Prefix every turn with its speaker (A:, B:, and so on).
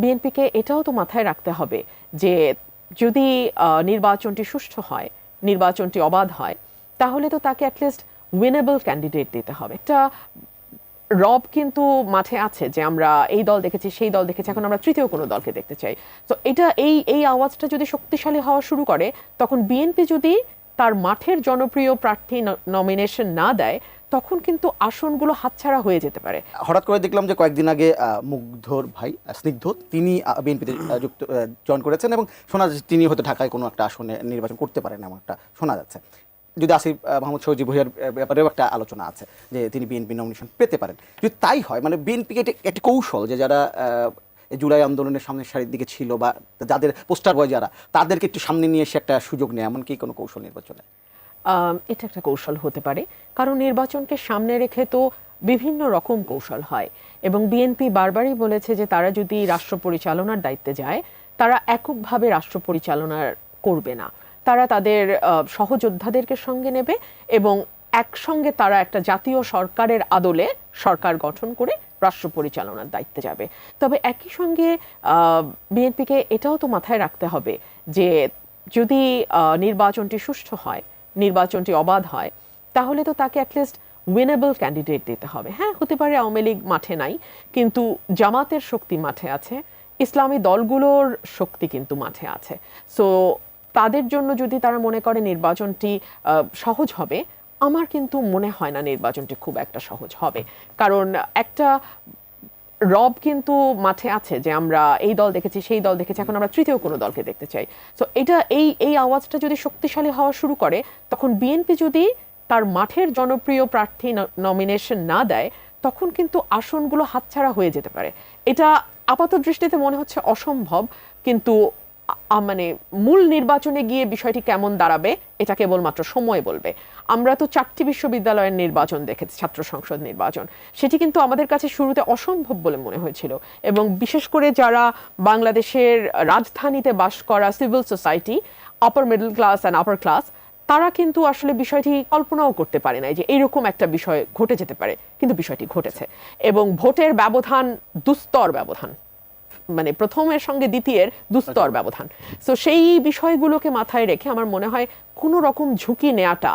A: বিএনপিকে এটাও তো মাথায় রাখতে হবে যে যদি নির্বাচনটি সুষ্ঠু হয়, নির্বাচনটি অবাধ হয়, তাহলে তো তাকে অ্যাটলিস্ট উইনেবল ক্যান্ডিডেট দিতে হবে। একটা রব কিন্তু মাঠে আছে যে আমরা এই দল দেখেছি, সেই দল দেখেছি, এখন আমরা তৃতীয় কোনো দলকে দেখতে চাই। তো এটা, এই এই আওয়াজটা যদি শক্তিশালী হওয়া শুরু করে, তখন বিএনপি যদি তার মাঠের জনপ্রিয় প্রার্থী নমিনেশন না দেয় তখন কিন্তু আসনগুলো হাতছাড়া হয়ে যেতে পারে।
B: হঠাৎ করে দেখলাম যে কয়েকদিন আগে মুগ্ধর ভাই স্নিগ্ধ তিনি বিএনপিতে যুক্ত জয়েন করেছেন এবং শোনা যাচ্ছে তিনি হয়তো ঢাকায় কোনো একটা আসনে নির্বাচন করতে পারেন এমন একটা শোনা যাচ্ছে। যদি আসিফ আহ, মোহাম্মদ সজিব ভুইয়ার ব্যাপারেও একটা আলোচনা আছে যে তিনি বিএনপি নমিনেশন পেতে পারেন। যদি তাই হয় মানে বিএনপিকে একটি কৌশল যে যারা জুলাই আন্দোলনের সামনের সারির দিকে ছিল বা যাদের পোস্টার বয় যারা তাদেরকে একটু সামনে নিয়ে এসে একটা সুযোগ নেয় এমনকি কোনো কৌশল নির্বাচনে?
A: এটা একটা কৌশল হতে পারে। কারণ নির্বাচনকে সামনে রেখে তো বিভিন্ন রকম কৌশল হয়। এবং বিএনপি বারবারই বলেছে যে তারা যদি রাষ্ট্র পরিচালনার দায়িত্বে যায়, তারা এককভাবে রাষ্ট্র পরিচালনা করবে না। তারা তাদের সহযোদ্ধাদেরকে সঙ্গে নেবে এবং একসঙ্গে তারা একটা জাতীয় সরকারের আদলে সরকার গঠন করে রাষ্ট্র পরিচালনার দায়িত্বে যাবে। তবে একই সঙ্গে বিএনপিকে এটাও তো মাথায় রাখতে হবে যে যদি নির্বাচনটি সুষ্ঠু হয় নির্বাচনটি অবাধ হয়, তাহলে তো তাকে অ্যাটলিস্ট উইনেবল ক্যান্ডিডেট দিতে হবে। হ্যাঁ হতে পারে আওয়ামী লীগ মাঠে নাই, কিন্তু জামাতের শক্তি মাঠে আছে, ইসলামী দলগুলোর শক্তি কিন্তু মাঠে আছে। সো তাদের জন্য যদি তারা মনে করে নির্বাচনটি সহজ হবে, আমার কিন্তু মনে হয় না নির্বাচনটি খুব একটা সহজ হবে। কারণ একটা রব কিন্তু মাঠে আছে যে আমরা এই দল দেখেছি, সেই দল দেখেছি, এখন আমরা তৃতীয় কোনো দলকে দেখতে চাই। তো এটা এই এই আওয়াজটা যদি শক্তিশালী হওয়া শুরু করে, তখন বিএনপি যদি তার মাঠের জনপ্রিয় প্রার্থী নমিনেশন না দেয়, তখন কিন্তু আসনগুলো হাতছাড়া হয়ে যেতে পারে। এটা আপাত দৃষ্টিতে মনে হচ্ছে অসম্ভব, কিন্তু মানে মূল নির্বাচনে গিয়ে বিষয়টি কেমন দাঁড়াবে, এটা কেবলমাত্র সময় বলবে। আমরা তো চারটি বিশ্ববিদ্যালয়ের নির্বাচন দেখেছি, ছাত্র সংসদ নির্বাচন। সেটি কিন্তু আমাদের কাছে শুরুতে অসম্ভব বলে মনে হয়েছিল। এবং বিশেষ করে যারা বাংলাদেশের রাজধানীতে বাস করা civil society upper middle class and upper class তারা কিন্তু আসলে বিষয়টি কল্পনাও করতে পারে নাই যে এইরকম একটা বিষয় ঘটে যেতে পারে। কিন্তু বিষয়টি ঘটেছে। এবং ভোটের ব্যবধান, দুস্তর ব্যবধান। মানে প্রথমের সঙ্গে দ্বিতীয়ের দুস্তর ব্যবধান। তো সেই বিষয়গুলোকে মাথায় রেখে আমার মনে হয় কোনো রকম ঝুঁকি নেওয়াটা